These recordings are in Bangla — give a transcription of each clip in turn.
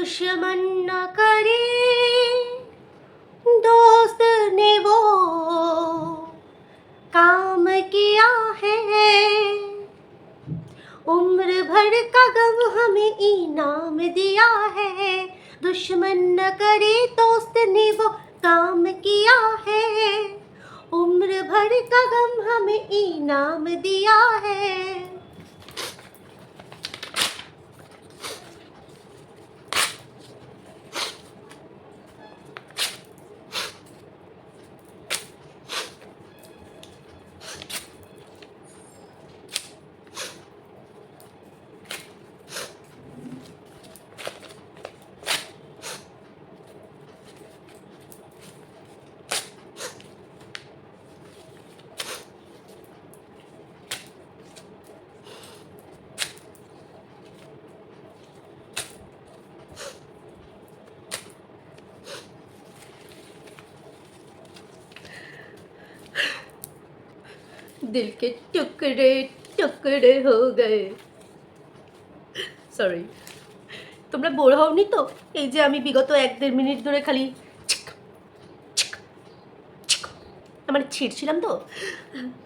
दुश्मन न करे। दोस्त ने वो काम किया है। उम्र भर का गम हमें इनाम दिया है। दुश्मन न करे, दोस्त ने वो काम किया है। उम्र भर का गम हमें इनाम दिया है। दिल के टुकड़े टुकड़े हो गए সরি তোমরা বোর হওনি তো এই যে আমি বিগত এক দেড় মিনিট ধরে খালি ছিক, ছিক, ছিক, মানে ছিঁড়ছিলাম তো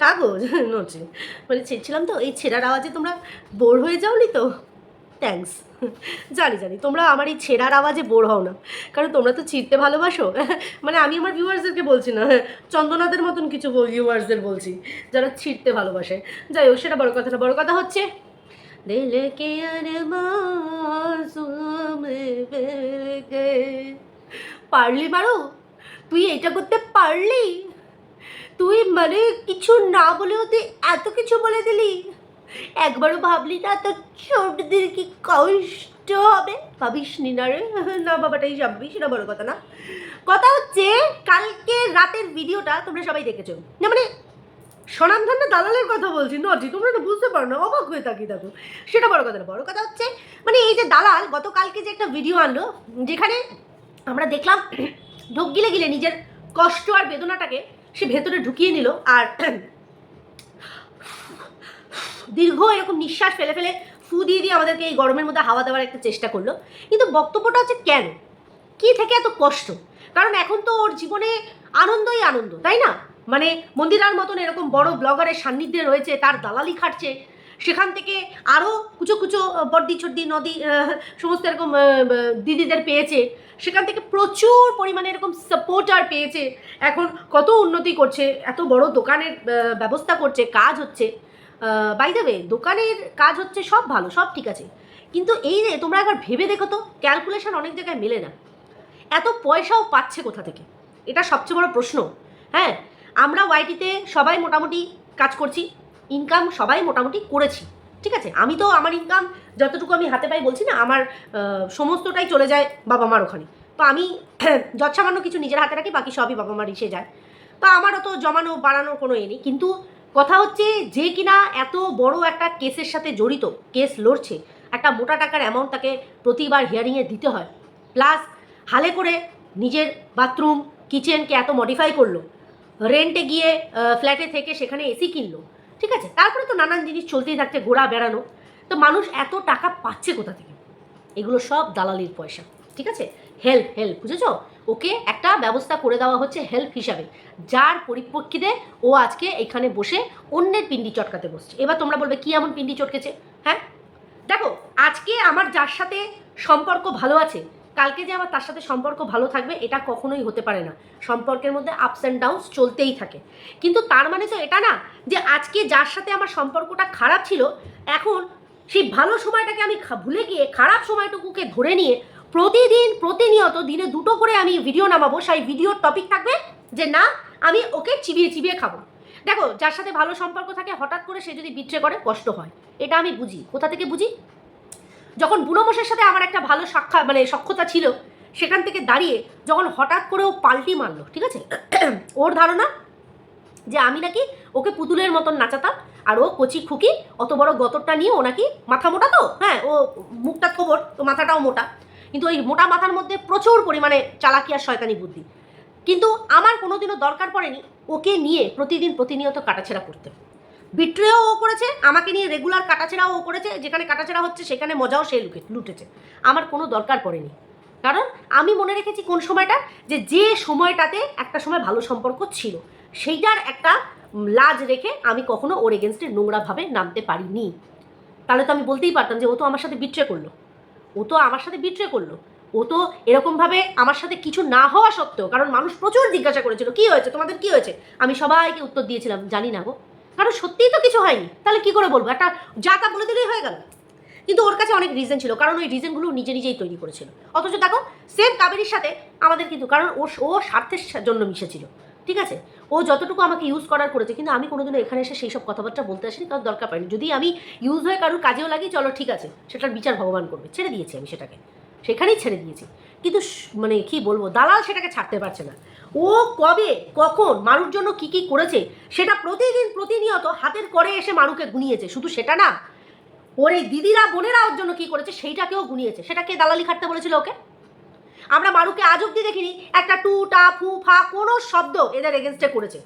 কাগজ নড়ছে মানে ছিঁড়ছিলাম তো এই ছেঁড়ার আওয়াজে তোমরা বোর হয়ে যাওনি তো থ্যাঙ্কস জানি জানি। তোমরা আমার এই ছেঁড়ার আওয়াজে বোর হও না। কারণ তোমরা তো ছিঁড়তে ভালোবাসো। মানে আমি আমার ভিউয়ার্সদেরকে বলছি না। চন্দনাদের মতন কিছু ভিউয়ার্সদের বলছি, যারা ছিঁড়তে ভালোবাসে। যাই হোক, সেটা বড় কথা না। বড় কথা হচ্ছে কে পারলি মারো? তুই এটা করতে পারলি? তুই মানে কিছু না বলেও তুই এত কিছু বলে দিলি। একবারও ভাবলি না তোর ছোটদের কি কষ্ট হবে? ভাবিস নি না রে? না বাবাটাই ভাববি, সেটা বড় কথা না। কথা হচ্ছে, কালকে রাতের ভিডিওটা তোমরা সবাই দেখেছ। না মানে সনামধান্না দালালের কথা বলছি, নটি, তোমরা না বুঝতে পারো না, অবাক হয়ে থাকি দেখো। সেটা বড় কথা না, বড় কথা হচ্ছে মানে এই যে দালাল, গতকালকে যে একটা ভিডিও আনলো, যেখানে আমরা দেখলাম ঢোক গিলে গিলে নিজের কষ্ট আর বেদনাটাকে সে ভেতরে ঢুকিয়ে নিল, আর দীর্ঘ এরকম নিঃশ্বাস ফেলে ফেলে ফু দিয়ে দিয়ে আমাদেরকে এই গরমের মধ্যে হাওয়া দেওয়ার একটা চেষ্টা করল। কিন্তু বক্তব্যটা হচ্ছে কেন? কি থেকে এত কষ্ট? কারণ এখন তো ওর জীবনে আনন্দই আনন্দ, তাই না? মানে মন্দিরার মতন এরকম বড় ব্লগারের সান্নিধ্যে রয়েছে, তার দালালি খাটছে, সেখান থেকে আরও কুচো কুচো বর্দি ছর্দি নদী সমস্ত এরকম দিদিদের পেয়েছে, সেখান থেকে প্রচুর পরিমাণে এরকম সাপোর্টার পেয়েছে, এখন কত উন্নতি করছে, এত বড় দোকানের ব্যবস্থা করছে, কাজ হচ্ছে। বাই দ্য ওয়ে দোকানের কাজ হচ্ছে সব ভালো, সব ঠিক আছে। কিন্তু এই যে তোমরা একবার ভেবে দেখো তো ক্যালকুলেশন অনেক জায়গায় মেলে না। এত পয়সাও পাচ্ছে কোথা থেকে? এটা সবচেয়ে বড় প্রশ্ন। হ্যাঁ আমরা ওয়াইটিতে সবাই মোটামুটি কাজ করছি ইনকাম সবাই মোটামুটি করেছি, ঠিক আছে? আমি তো আমার ইনকাম যতটুকু আমি হাতে পাই বলছি না, আমার সমস্তটাই চলে যায় বাবা মার ওখানে। তো আমি যৎসামান্য কিছু নিজের হাতে রাখি, বাকি সবই বাবা মার ইসে যায়। তো আমারও তো জমানো বাড়ানোর কোনো এ নেই। কিন্তু কথা হচ্ছে যে কিনা এত বড় একটা কেসের সাথে জড়িত, কেস লড়ছে, একটা মোটা টাকার অ্যামাউন্ট তাকে প্রতিবার হিয়ারিংয়ে দিতে হয়। প্লাস হালে করে নিজের বাথরুম কিচেনকে এত মডিফাই করল রেন্টে গিয়ে ফ্ল্যাটে থেকে সেখানে এসি কিনলো, ঠিক আছে? তারপরে তো নানান জিনিস চলতেই থাকছে ঘোরা বেড়ানো। তো মানুষ এত টাকা পাচ্ছে কোথা থেকে? এগুলো সব দালালির পয়সা, ঠিক আছে? হেল্প হেল্প বুঝেছ? ওকে একটা ব্যবস্থা করে দেওয়া হচ্ছে হেল্প হিসাবে। যার পরিপ্রেক্ষিতে ও আজকে এখানে বসে অন্যের পিন্ডি চটকাতে বসছে। এবার তোমরা বলবে, কি এমন পিন্ডি চটকেছে? হ্যাঁ? দেখো, আজকে আমার যার সাথে সম্পর্ক ভালো আছে, কালকে যে আমার তার সাথে সম্পর্ক ভালো থাকবে, এটা কখনোই হতে পারে না। সম্পর্কের মধ্যে আপস অ্যান্ড ডাউনস চলতেই থাকে। কিন্তু তার মানে তো এটা না, যে আজকে যার সাথে আমার সম্পর্কটা খারাপ ছিল, এখন সেই ভালো সময়টাকে আমি ভুলে গিয়ে খারাপ সময়টুকুকে ধরে নিয়ে প্রতিদিন প্রতিনিয়ত দিনে দুটো করে আমি ভিডিও নামাবো। সেই ভিডিওর টপিক থাকবে যে না, আমি ওকে চিবিয়ে চিবিয়ে খাব। দেখো, যার সাথে ভালো সম্পর্ক থাকে, হঠাৎ করে সে যদি বিট্রে করে, কষ্ট হয়। এটা আমি বুঝি। কোথা থেকে বুঝি? যখন বুড়োমশের সাথে আমার একটা ভালো সাক্ষা মানে সক্ষতা ছিল, সেখান থেকে দাঁড়িয়ে যখন হঠাৎ করে ও পাল্টি মারলো, ঠিক আছে? ওর ধারণা যে আমি নাকি ওকে পুতুলের মতন নাচাতাম, আর ও কচি খুকি, অত বড় গতরটা নিয়ে ও নাকি মাথা মোটা তো? হ্যাঁ ও মুখটা খবর তো মাথাটাও মোটা। কিন্তু ওই মোটা মাথার মধ্যে প্রচুর পরিমাণে চালাকি আর শয়তানি বুদ্ধি। কিন্তু আমার কোনোদিনও দরকার পড়েনি ওকে নিয়ে প্রতিদিন প্রতিনিয়ত কাটাছেড়া করতে। বিট্রেও ও করেছে, আমাকে নিয়ে রেগুলার কাটাছেড়াও ও করেছে, যেখানে কাটাছেড়া হচ্ছে সেখানে মজাও সে লুকে, লুটেছে। আমার কোনো দরকার পড়েনি। কারণ আমি মনে রেখেছি কোন সময়টা যে যে সময়টাতে একটা সময় ভালো সম্পর্ক ছিল, সেইটার একটা লাজ রেখে আমি কখনো ওর এগেনস্টে নোংরাভাবে নামতে পারিনি। তাহলে তো আমি বলতেই পারতাম যে ও তো আমার সাথে বিট্রে করল। ও তো আমার সাথে বিট্রে করল। ও তো এরকমভাবে আমার সাথে কিছু না হওয়া সত্ত্বেও, কারণ মানুষ প্রচুর জিজ্ঞাসা করেছিল, কি হয়েছে? তোমাদের কি হয়েছে? আমি সবাইকে উত্তর দিয়েছিলাম, জানি না গো। কারণ সত্যিই তো কিছু হয়নি। তাহলে কি করে বলব? একটা যা তা বলে দিলেই হয়ে গেল। কিন্তু ওর কাছে অনেক রিজন ছিল, কারণ ওই রিজনগুলো নিজে নিজেই তৈরি করেছিল। অথচ দেখো সেম কাবেরির সাথে আমাদের কিন্তু, কারণ ও ও স্বার্থের জন্য মিশেছিল। ঠিক আছে? ও যতটুকু আমাকে ইউজ করার করেছে, কিন্তু আমি কোনোদিনও এখানে এসে সেই সব কথাবার্তা বলতে আসিনি, কারণ দরকার পাইনি যদি আমি ইউজ হয়ে কারোর কাজেও লাগি চলো, ঠিক আছে, সেটার বিচার ভগবান করবে। ছেড়ে দিয়েছি আমি সেটাকে। সেখানেই ছেড়ে দিয়েছি। কিন্তু মানে কি বলব, দালাল সেটাকে ছাড়তে পারছে না। ও কবে, কখন মানুষ জন্য কি কি করেছে, সেটা প্রতিদিন প্রতিনিয়ত হাতের করে এসে মানুষকে গুনিয়েছে। শুধু সেটা না, ওর এই দিদিরা, বোনেরা ওর জন্য কি করেছে, সেইটাকেও গুনিয়েছে। সেটাকে দালালি খাটতে বলেছিল ওকে? আমরা মারুকে আজ অব্দি দেখিনি, একটা টু, টা, ফু, ফা, কোনো শব্দ এদের এগেনস্টে করেছে।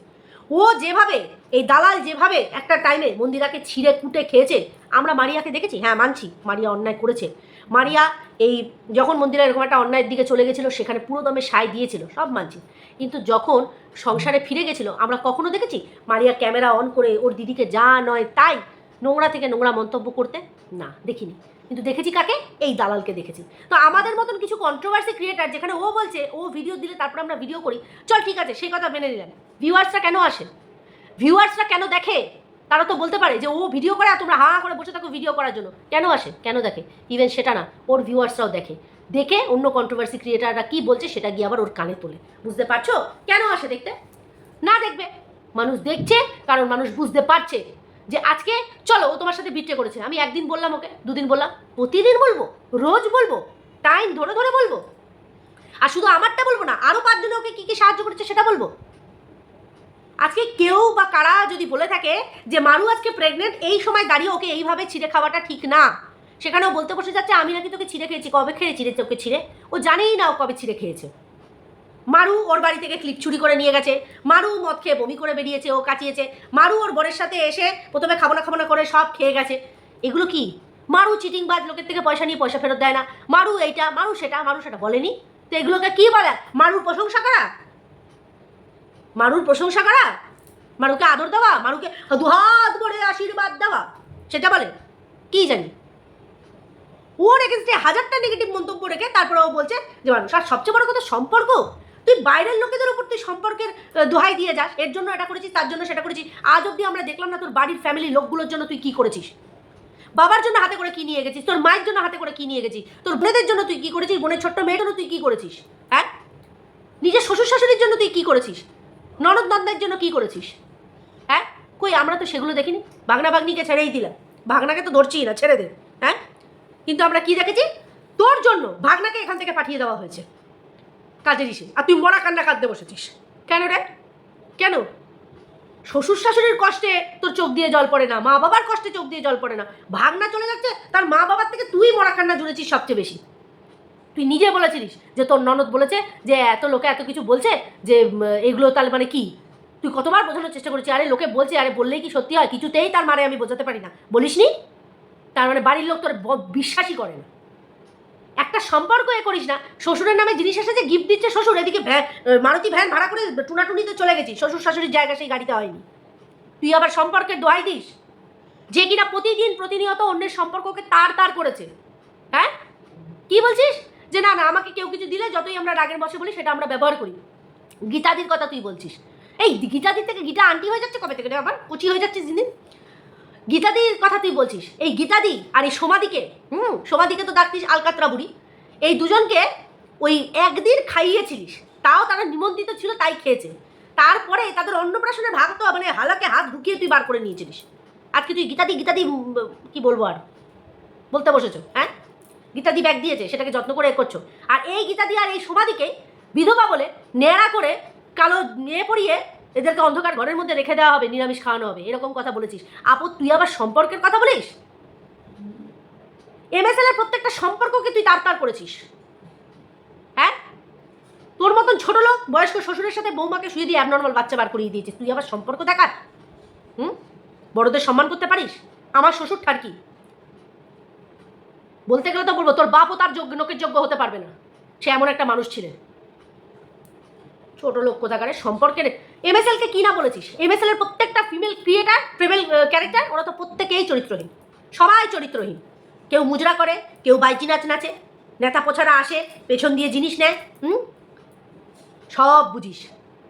ও যেভাবে, এই দালাল যেভাবে একটা টাইমে মন্দিরাকে ছিঁড়ে কুটে খেয়েছে, আমরা মারিয়াকে দেখেছি? হ্যাঁ মানছি, মারিয়া অন্যায় করেছে। মারিয়া এই যখন মন্দিরা এরকম একটা অন্যায়ের দিকে চলে গেছিল, সেখানে পুরো দমে সায় দিয়েছিল, সব মানছি। কিন্তু যখন সংসারে ফিরে গেছিল, আমরা কখনো দেখেছি মারিয়া ক্যামেরা অন করে, ওর দিদিকে যা নয় তাই নোংরা থেকে নোংরা মন্তব্য করতে? না, দেখিনি। কিন্তু দেখেছি কাকে? এই দালালকে দেখেছি। তো আমাদের মতন কিছু কন্ট্রোভার্সি ক্রিয়েটার যেখানে ও বলছে, ও ভিডিও দিলে তারপর আমরা ভিডিও করি। চল ঠিক আছে, সেই কথা মেনে নিলাম। ভিউয়ার্সরা কেন আসে? ভিউয়ার্সরা কেন দেখে? তারা তো বলতে পারে যে ও ভিডিও করে তোমরা হা হা করে বসে থাকো ভিডিও করার জন্য। কেন আসে? কেন দেখে? ইভেন সেটা না, ওর ভিউয়ার্সরাও দেখে। দেখে অন্য কন্ট্রোভার্সি ক্রিয়েটাররা কি বলছে সেটা গিয়ে আবার ওর কানে তোলে। বুঝতে পারছ? কেন আসে দেখতে? না দেখবে। মানুষ দেখছে, কারণ মানুষ বুঝতে পারছে। যে আজকে চলো ও তোমার সাথে বিট্রে করেছে। আমি একদিন বললাম ওকে, দুদিন বললাম, প্রতিদিন বলব, রোজ বলব টাইম ধরে ধরে বলব। আর শুধু আমারটা বলব না আরও পাঁচজনে ওকে কী কী সাহায্য করেছে সেটা বলব। আজকে কেউ বা কারা যদি বলে থাকে যে, মারু আজকে প্রেগনেন্ট এই সময় দাঁড়িয়ে ওকে এইভাবে ছিঁড়ে খাওয়াটা ঠিক না। সেখানেও বলতে বসে যাচ্ছে, আমি নাকি তোকে ছিঁড়ে খেয়েছি, কবে খেয়ে ছিঁড়েছে ওকে ছিঁড়ে? ও জানেই না ও কবে ছিঁড়ে খেয়েছে। মারু ওর বাড়ি থেকে ক্লিপ চুরি করে নিয়ে গেছে। মারু মদ খেয়ে বমি করে বেরিয়েছে, ও কাটিয়েছে মারু ওর বরের সাথে এসে প্রথমে খাব না খাব না করে সব খেয়ে গেছে। এগুলো কি? মারু চিটিং বাজ লোকের থেকে পয়সা নিয়ে পয়সা ফেরত দেয় না। মারু এইটা, মারু সেটা মারু সেটা বলেনি। তো এগুলোকে কি বলে? মারুর প্রশংসা করা? মারুর প্রশংসা করা? মারুকে আদর দেওয়া? মারুকে দুহাত ভরে আশীর্বাদ দেওয়া? সেটা বলে? কি জানি? ওর এগেনস্টে হাজারটা নেগেটিভ মন্তব্য রেখে তারপরে ও বলছে যে মানুষ আর সবচেয়ে বড় কথা সম্পর্ক? তুই বাইরের লোকেদের উপর তুই সম্পর্কের দোহাই দিয়ে যাস। এর জন্য এটা করেছিস, তার জন্য সেটা করেছিস। আজ অব্দি আমরা দেখলাম না তোর বাড়ির ফ্যামিলি লোকগুলোর জন্য তুই কি করেছিস। বাবার জন্য হাতে করে কি নিয়ে গেছিস? তোর মায়ের জন্য হাতে করে কি নিয়ে গেছিস? তোর বোনেদের জন্য তুই কি করেছিস? বোনের ছোট্ট মেয়ের জন্য তুই কি করেছিস? হ্যাঁ? নিজের শ্বশুর শাশুড়ির জন্য তুই কি করেছিস? ননদ নন্দের জন্য কি করেছিস? হ্যাঁ? কই, আমরা তো সেগুলো দেখিনি। ভাগনা ভাগ্নিকে ছেড়েই দিলাম। ভাগনাকে তো ধরছিই না, ছেড়ে দে। হ্যাঁ? কিন্তু আমরা কি দেখেছি? তোর জন্য ভাগনাকে এখান থেকে পাঠিয়ে দেওয়া হয়েছে। কাজের ইসে আর তুই মরা কান্না কাঁদতে বসেছিস। কেন রে? কেন? শ্বশুর শাশুড়ির কষ্টে তোর চোখ দিয়ে জল পড়ে না, মা বাবার কষ্টে চোখ দিয়ে জল পড়ে না। ভাগনা চলে যাচ্ছে, তার মা বাবার থেকে তুই মরা কান্না জুড়েছিস সবচেয়ে বেশি। তুই নিজে বলেছিলিস যে তোর ননদ বলেছে যে, এত লোকে এত কিছু বলছে যে এগুলো তাহলে মানে কি? তুই কতবার বোঝানোর চেষ্টা করেছিস, আরে, লোকে বলছে, আরে, বললেই কি সত্যি হয়? কিছুতেই তার মানে আমি বোঝাতে পারি না। বলিসনি? তার মানে বাড়ির লোক তোর বিশ্বাসই করে না। একটা সম্পর্ক এ করিস না। শ্বশুরের নামে জিনিস এসেছে গিফট দিচ্ছে শ্বশুর, এদিকে ভ্যান মারুতি ভ্যান ভাড়া করে টুনাটুনিতে চলে গেছি শ্বশুর শাশুড়ির জায়গা সেই গাড়িতে হয়নি। তুই আবার সম্পর্কের দোহাই দিস? যে কিনা প্রতিদিন প্রতিনিয়ত অন্যের সম্পর্ককে তার তার করেছে। হ্যাঁ? কি বলছিস? যে না না, আমাকে কেউ কিছু দিলে যতই আমরা রাগের বসে বলি, সেটা আমরা ব্যবহার করি। গীতাদির কথা তুই বলছিস। এই গীতাদির থেকে গীতা আন্টি হয়ে যাচ্ছে কবে থেকে আবার? কুচি হয়ে যাচ্ছে দিন গীতাদির কথা তুই বলছিস। এই গীতাদি আর এই সোমাদিকে, হুম, সোমাদিকে তো ডাকতিস আলকাতরা বুড়ি। এই দুজনকে ওই একদিন খাইয়েছিলিস, তাও তারা নিমন্ত্রিত ছিল, তাই খেয়েছে। তারপরে তাদের অন্নপ্রাশনের ভাগ তো মানে হালাকে হাত ঢুকিয়ে তুই বার করে নিয়েছিলিস। আজকে তুই গীতাদি গীতাদি কি বলব আর? বলতে বসেছো হ্যাঁ? গীতাদি ব্যাগ দিয়েছে, সেটাকে যত্ন করে করছ। আর এই গীতাদি আর এই সোমাদিকে বিধবা বলে ন্যাড়া করে কালো নিয়ে পড়িয়ে এদেরকে অন্ধকার ঘরের মধ্যে রেখে দেওয়া হবে, নিরামিষ খাওয়ানো হবে। এরকম কথা বলেছিস। আপদ তুই আবার সম্পর্কের কথা বলিস? এমএসএল এর প্রত্যেকটা সম্পর্ককে তুই তার তার করেছিস। হ্যাঁ? তোর মতন ছোট লোক, বয়স্ক শ্বশুরের সাথে বৌমাকে শুয়ে দিয়ে অ্যাবনর্মাল বাচ্চা বার করিয়ে দিয়েছিস। তুই আবার সম্পর্ক দেখার? হুম? বড়দের সম্মান করতে পারিস? আমার শ্বশুর ঠার কি? বলতে গেলে তো বলব, তোর বাপও তার যোগ্য নোকের যোগ্য হতে পারবে না। সে এমন একটা মানুষ ছিলেন ছোট লোক কোথাকারে সম্পর্কের এমএসএলকে কি না বলেছিস? এমএসএল এর প্রত্যেকটা ফিমেল ক্রিয়েটার ফিমেল ক্যারেক্টার ওরা তো প্রত্যেকেই চরিত্রহীন। সবাই চরিত্রহীন। কেউ মুজরা করে, কেউ বাইচি নাচ। নাচে নেতা পোছারা আসে, পেছন দিয়ে জিনিস নেয়, হুম? সব বুঝিস।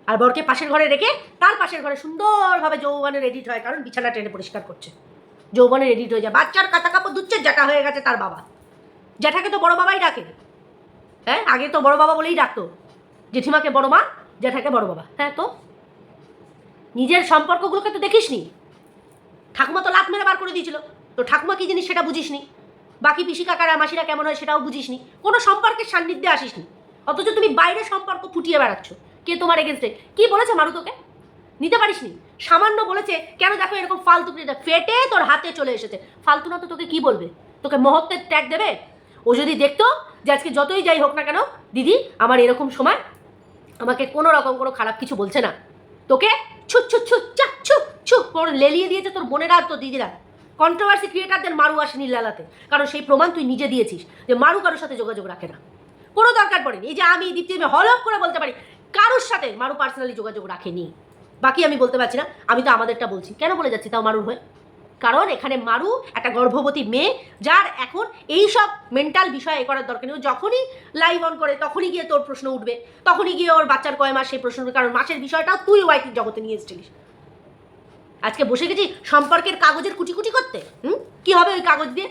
আর বরকে পাশের ঘরে রেখে তার পাশের ঘরে সুন্দরভাবে যৌবনের এডিট হয়, কারণ বিছানা টেনে পরিষ্কার করছে। যৌবনের এডিট হয়ে যায়। বাচ্চার কাতা কাপড় দুচ্ছে জ্যাঠা হয়ে গেছে তার বাবা। জ্যাঠাকে তো বড় বাবাই ডাকে। হ্যাঁ? আগে তো বড় বাবা বলেই ডাকতো। জেঠিমাকে বড় মা, জ্যাঠাকে বড় বাবা। হ্যাঁ তো? নিজের সম্পর্কগুলোকে তো দেখিসনি। ঠাকুমা তো লাত মেরে বার করে দিয়েছিল। তো ঠাকুমা কি জিনিস সেটা বুঝিসনি? বাকি পিসি কাকারা মাসিরা কেমন হয় সেটাও বুঝিসনি। কোনো সম্পর্কের সান্নিধ্যে আসিসনি। অথচ তুমি বাইরের সম্পর্ক ফুটিয়ে বেড়াচ্ছ। কে তোমার এগেনস্টে কি বলেছে মারু তোকে নিতে পারিসনি। সামান্য বলেছে, কেন দেখো এরকম ফালতু ফেটে তোর হাতে চলে এসেছে। ফালতু না তো তোকে কি বলবে? তোকে মহত্বের ট্যাগ দেবে? ও যদি দেখতো যে আজকে যতই যাই হোক না কেন, দিদি, আমার এরকম সময় আমাকে কোনো রকম কোনো খারাপ কিছু বলছে না। তোকে ছুট ছুট ছু চা ছু ছু পরে লেলিয়ে দিয়েছে তোর বোনেরা আর তোর দিদিরা। কন্ট্রোভার্সি ক্রিয়েটারদের মারু আসেনি লালাতে, কারণ সেই প্রমাণ তুই নিজে দিয়েছিস যে মারু কারোর সাথে যোগাযোগ রাখে না। কোনো দরকার পড়েনি। এই যে আমি দীপ্তি আমি হলপ করে বলতে পারি, কারোর সাথে মারু পার্সোনালি যোগাযোগ রাখেনি। বাকি আমি বলতে পারছি না, আমি তো আমাদেরটা বলছি। কেন বলে যাচ্ছি তাও মারুর হয়ে? কারণ এখানে মারু একটা গর্ভবতী মেয়ে, যার এখন এই সব মেন্টাল বিষয় এ করার দরকার নেই। যখনই লাইভ অন করে, তখনই গিয়ে তোর প্রশ্ন উঠবে। তখনই গিয়ে ওর বাচ্চার কয় মাস সেই প্রশ্ন কারণ মাসের বিষয়টাও তুই ওয়াইটির জগতে নিয়ে এসেছিলিস। আজকে বসে গেছি সম্পর্কের কাগজের কুচি কুচি করতে। হুম? কি হবে ওই কাগজ দিয়ে?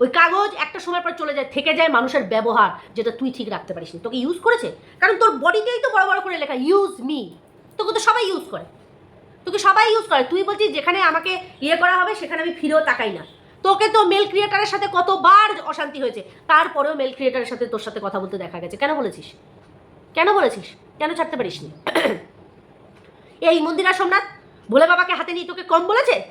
ওই কাগজ একটা সময় পর চলে যায়, থেকে যায় মানুষের ব্যবহার, যেটা তুই ঠিক রাখতে পারিস তোকে ইউজ করেছে? কারণ তোর বডিতেই তো বড় বড় করে লেখা ইউজ মি তোকে তো সবাই ইউজ করে। তোকে সবাই ইউজ করে। তুই বলছিস, যেখানে আমাকে ইয়ে করা হবে, সেখানে আমি ফিরেও তাকাই না। তোকে তো মেল ক্রিয়েটারের সাথে কতবার অশান্তি হয়েছে। তারপরেও মেল ক্রিয়েটারের সাথে তোর সাথে কথা বলতে দেখা গেছে। কেন বলেছিস? কেন বলেছিস? কেন ছাড়তে পারিসনি? এই মন্দিরা সোমনাথ, ভোলে বাবাকে হাতে নিয়ে তোকে কম বলেছে?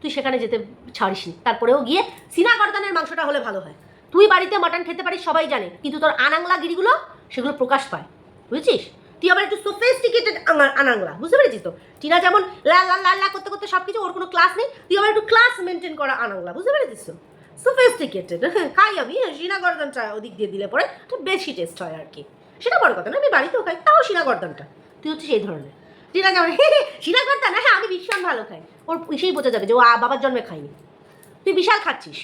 তুই সেখানে যেতে ছাড়িস নি তারপরেও গিয়ে সিনা গর্দানের মাংসটা হলে ভালো হয়। তুই বাড়িতে মাটন খেতে পারিস, সবাই জানে। কিন্তু তোর আনাংলা গিরিগুলো, সেগুলো প্রকাশ পায়। বুঝেছিস? তুই আবার একটু সোফেস্টিকেটেড আনাংলা, বুঝতে পেরেছিস তো? টিনা যেমন লা লা লা লা করতে করতে সব কিছু ওর কোনো ক্লাস নেই, তুই আবার একটু ক্লাস মেনটেন করা আনাংলা, বুঝতে পেরেছিস তো? সোফেস্টিকেটেড খাই আমি সিনা গর্দানটা ওদিক দিয়ে দিলে পরে একটু বেশি টেস্ট হয় আর কি। সেটা বড় কথা না, আমি বাড়িতেও খাই, তাও সিনা গর্দানটা তুই হচ্ছে সেই ধরনের। টিনা যেমন সিনা গর্দান হ্যাঁ আমি ভীষণ ভালো খাই। ওর সেই বোঝা যাবে যে ও বাবার জন্মে খাইনি তুই বিশাল খাচ্ছিস।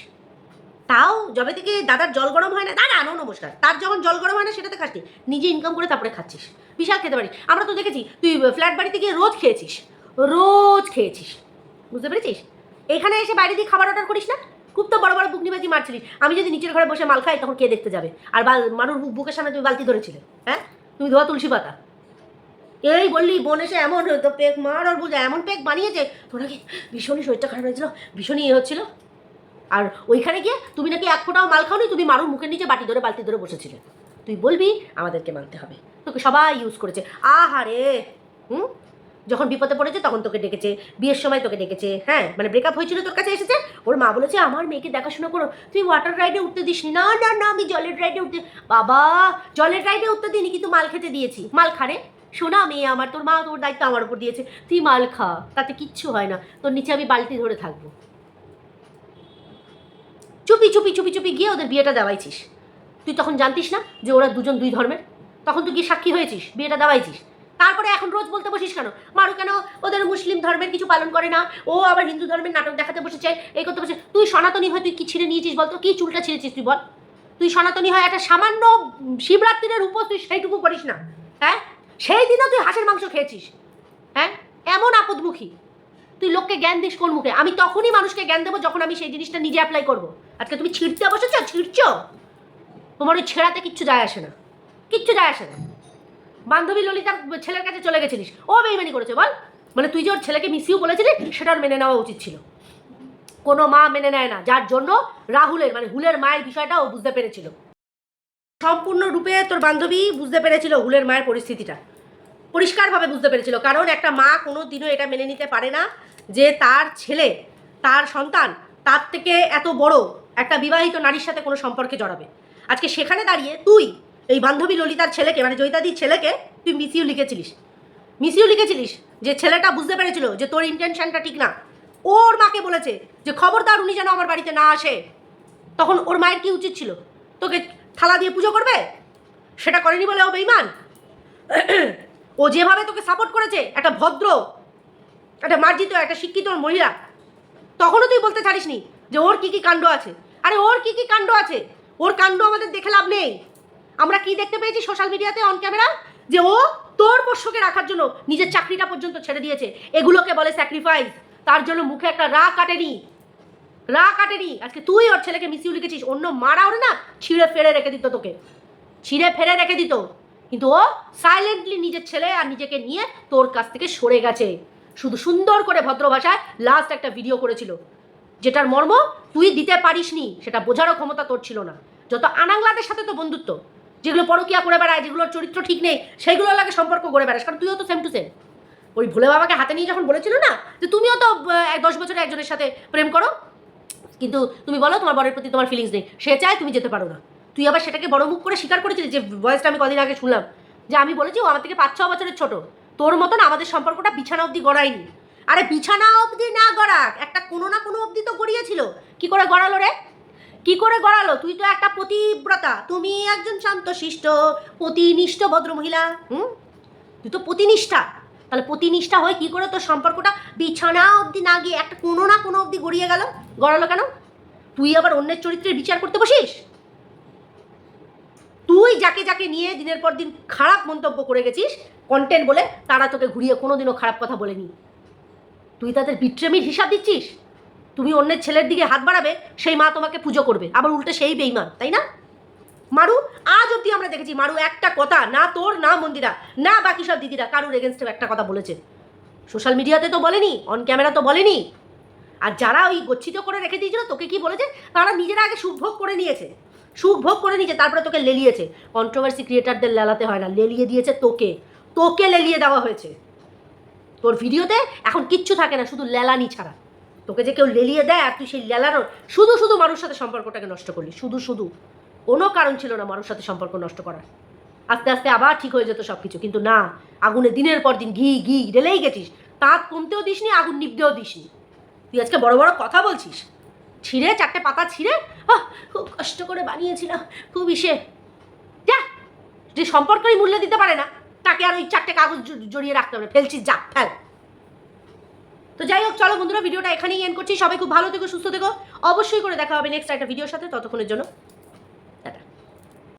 তাও যবে থেকে দাদার জল গরম হয় না দাদা নো নমস্কার। তার যখন জল গরম হয় না, সেটাতে খাচ্ছিস নিজে ইনকাম করে তারপরে খাচ্ছিস। বিশাল খেতে পারিস। আমরা তো দেখেছি, তুই ফ্ল্যাট বাড়িতে গিয়ে রোজ খেয়েছিস। রোজ খেয়েছিস। বুঝতে পেরেছিস? এখানে এসে বাইরে দিয়ে খাবার অর্ডার করিস না? খুব তো বড় বড় বুকনিবাজি মারছিলিস আমি যদি নিচের ঘরে বসে মাল খাই, তখন কে দেখতে যাবে? আর বাল, মানুষ বুকের সামনে তুমি বালতি ধরেছিলে হ্যাঁ? তুমি ধোয়া তুলসী পাতা। এই বললি, বোন এসে এমন তো পেক মার আর বুঝে এমন পেক বানিয়েছে। তোরা কি ভীষণই শরীরটা খারাপ হয়েছিল? ভীষণই ইয়ে হচ্ছিল? আর ওইখানে গিয়ে তুমি নাকি এক ফোঁটাও মাল খাওনি, তুমি মারুর মুখের নিচে বাটি ধরে বালতি ধরে বসেছিলে। তুই বলবি আমাদেরকে মানতে হবে। তোকে সবাই ইউজ করেছে। আহারে! হুম? যখন বিপদে পড়েছে তখন তোকে ডেকেছে, বিয়ের সময় তোকে ডেকেছে হ্যাঁ? মানে ব্রেকআপ হয়েছিল তোর কাছে এসেছে? ওর মা বলেছে, আমার মেয়েকে দেখাশোনা করো। তুই ওয়াটার রাইডে উঠতে দিস না। না না আমি জলের রাইডে উঠতে বাবা, জলের রাইডে উঠতে দিইনি, কিন্তু মাল খেতে দিয়েছি। মাল খারে শোনা মেয়ে আমার, তোর মা তোর দায়িত্ব আমার উপর দিয়েছে। তুই মাল খা, তাতে কিচ্ছু হয় না। তোর নিচে আমি বালতি ধরে থাকব। চুপি চুপি চুপি চুপি গিয়ে ওদের বিয়েটা দেওয়াইছিস। তুই তখন জানতিস না যে ওরা দুজন দুই ধর্মের? তখন তুই গিয়ে সাক্ষী হয়েছিস? বিয়েটা দেওয়াইছিস? তারপরে এখন রোজ বলতে বসিস কেন? মারু কেন? ওদের মুসলিম ধর্মের কিছু পালন করে না। ও আবার হিন্দু ধর্মের নাটক দেখাতে বসেছে, এই করতে বসে তুই সনাতনী হয় তুই কি ছিঁড়ে নিয়েছিস বলতো? কি চুলটা ছিঁড়েছিস তুই বল? তুই সনাতনী হয় একটা সামান্য শিবরাত্রির উপর তুই সেইটুকু করিস না হ্যাঁ? সেই দিনও তুই হাঁসের মাংস খেয়েছিস হ্যাঁ? এমন আপদমুখী। তুই লোককে জ্ঞান দিস কোন মুখে? আমি তখনই মানুষকে জ্ঞান দেবো যখন আমি সেই জিনিসটা নিজে অ্যাপ্লাই করব। আজকে তুমি ছিঁড়তে বসেছ, ছিঁড়ছ? তোমার ওই ছেঁড়াতে কিচ্ছু যায় আসে না। কিচ্ছু যায় আসে না। বান্ধবী ললিতার ছেলের কাছে চলে গেছিলিস। ও বেইমানি করেছে, বল। মানে তুই যে ওর ছেলেকে মিসিউ বলেছিলি, সেটা ওর মেনে নেওয়া উচিত ছিল। কোনো মা মেনে নেয় না, যার জন্য রাহুলের মানে হুলের মায়ের বিষয়টা ও বুঝতে পেরেছিল। সম্পূর্ণরূপে তোর বান্ধবী বুঝতে পেরেছিল হুলের মায়ের পরিস্থিতিটা। পরিষ্কারভাবে বুঝতে পেরেছিল, কারণ একটা মা কোনো দিনও এটা মেনে নিতে পারে না যে তার ছেলে, তার সন্তান, তার থেকে এত বড় একটা বিবাহিত নারীর সাথে কোনো সম্পর্কে জড়াবে। আজকে সেখানে দাঁড়িয়ে তুই এই বান্ধবী ললিতার ছেলেকে মানে জয়িতাদির ছেলেকে, তুই মিসিউ লিখেছিলিস। মিসিউ লিখেছিলিস যে ছেলেটা বুঝতে পেরেছিল যে তোর ইন্টেনশনটা ঠিক না। ওর মাকে বলেছে যে, খবরদার উনি যেন আমার বাড়িতে না আসে। তখন ওর মায়ের কি উচিত ছিল? তোকে থালা দিয়ে পুজো করবে? সেটা করেনি বলে ও বেইমান ও যেভাবে তোকে সাপোর্ট করেছে, একটা ভদ্র, একটা মার্জিত, একটা শিক্ষিত মহিলা, তখনও তুই বলতে ছাড়িসনি যে ওর কি কি কাণ্ড আছে? আরে ওর কি কি কাণ্ড আছে? ওর কাণ্ড আমাদের দেখে লাভ নেই। আমরা কি দেখতে পেয়েছি সোশ্যাল মিডিয়াতে অন ক্যামেরা যে ও তোর পোষ্যকে রাখার জন্য নিজের চাকরিটা পর্যন্ত ছেড়ে দিয়েছে। এগুলোকে বলে স্যাক্রিফাইস তার জন্য মুখে একটা রা কাটেনি। রা কাটেনি। আজকে তুই ওর ছেলেকে মিসিউ লিখেছিস। অন্য মারা ওর না, ছিঁড়ে ফেড়ে রেখে দিত তোকে। ছিঁড়ে ফেড়ে রেখে দিত। কিন্তু ও সাইলেন্টলি নিজের ছেলে আর নিজেকে নিয়ে তোর কাছ থেকে সরে গেছে। শুধু সুন্দর করে ভদ্র ভাষায় লাস্ট একটা ভিডিও করেছিল। যেটার মর্ম তুই দিতে পারিসনি, সেটা বোঝারও ক্ষমতা তোর ছিল না। যত আনাংলাদের সাথে তো বন্ধুত্ব, যেগুলো পরকিয়া করে বেড়ায়, যেগুলোর চরিত্র ঠিক নেই সেইগুলো লাগে সম্পর্ক করে বেড়াস, কারণ তুইও তো সেম টু সেম ওই ভোলে বাবাকে হাতে নিয়ে যখন বলেছিল না যে তুমিও তো দশ বছরে একজনের সাথে প্রেম করো, কিন্তু তুমি বলো তোমার বরের প্রতি তোমার ফিলিংস নেই, সে চায় তুমি যেতে পারো না। তুই আবার সেটাকে বড় মুখ করে স্বীকার করেছিলি যে ভয়েসটা আমি কদিন আগে শুনলাম, যে আমি বলেছি ও আমার থেকে পাঁচ ছ বছরের ছোট। তোর মতন আমাদের সম্পর্কটা বিছানা অবধি গড়ায়নি। আরে বিছানা অবধি না গড়াক, একটা কোনো না কোনো অবধি তো গড়িয়েছিল। কি করে গড়ালো রে? কি করে গড়ালো? তুই তো একটা পতিব্রতা, তুমি একজন শান্তশিষ্ট, পতিনিষ্ঠ ভদ্র মহিলা হুম? তুই তো প্রতিনিষ্ঠা তাহলে প্রতিনিষ্ঠা হয়ে কি করে তোর সম্পর্কটা বিছানা অবধি না গিয়ে একটা কোনো না কোনো অবধি গড়িয়ে গেল? গড়ালো কেন? তুই আবার অন্যের চরিত্রের বিচার করতে বসিস? তুই যাকে যাকে নিয়ে দিনের পর দিন খারাপ মন্তব্য করে গেছিস কন্টেন্ট বলে তারা তোকে ঘুরিয়ে কোনোদিনও খারাপ কথা বলেনি। তুই তাদের বিট্রেমির হিসাব দিচ্ছিস? তুমি অন্যের ছেলের দিকে হাত বাড়াবে, সেই মা তোমাকে পুজো করবে। আবার উল্টে সেই বেইমান, তাই না? মারু, আজ অব্দি আমরা দেখেছি মারু একটা কথা, না তোর, না মন্দিরা, না বাকি সব দিদিরা, কারুর এগেনস্টে একটা কথা বলেছে। সোশ্যাল মিডিয়াতে তো বলেনি অন ক্যামেরা তো বলেনি। আর যারা ওই গচ্ছিত করে রেখে দিয়েছিল, তোকে কি বলেছে? তারা নিজেরা আগে সুখভোগ করে নিয়েছে। সুখভোগ করে নিয়েছে, তারপরে তোকে লেলিয়েছে। কন্ট্রোভার্সি ক্রিয়েটারদের লেলাতে হয় না, লেলিয়ে দিয়েছে তোকে। তোকে লেলিয়ে দেওয়া হয়েছে। তোর ভিডিওতে এখন কিচ্ছু থাকে না, শুধু লেলানি ছাড়া। তোকে যে কেউ লেলিয়ে দেয় আর তুই সেই লেলানোর শুধু শুধু মানুষের সাথে সম্পর্কটাকে নষ্ট করলি, শুধু শুধু। কোনো কারণ ছিল না মানুষ সাথে সম্পর্ক নষ্ট করার। আস্তে আস্তে আবার ঠিক হয়ে যেত সব কিছু কিন্তু না, আগুনে দিনের পর দিন ঘি ঘি, ঢেলেই গেছিস। তাঁত কমতেও দিসনি, আগুন নিবতেও দিসনি। তুই আজকে বড় বড় কথা বলছিস? ছিঁড়ে, চারটে পাতা ছিঁড়ে খুব কষ্ট করে বানিয়েছিলাম, খুব ইসে। যা, যে সম্পর্কই মূল্য দিতে পারে না। তাকে আর ওই চারটে কাগজ জড়িয়ে রাখতে হবে। ফেলছি যা, ফেল। তো যাই হোক, চলো বন্ধুরা, ভিডিওটা এখানেই এন্ড করছি। সবাই খুব ভালো থেকো, সুস্থ থেকো। অবশ্যই করে দেখা হবে নেক্সট একটা ভিডিওর সাথে। ততক্ষণের জন্য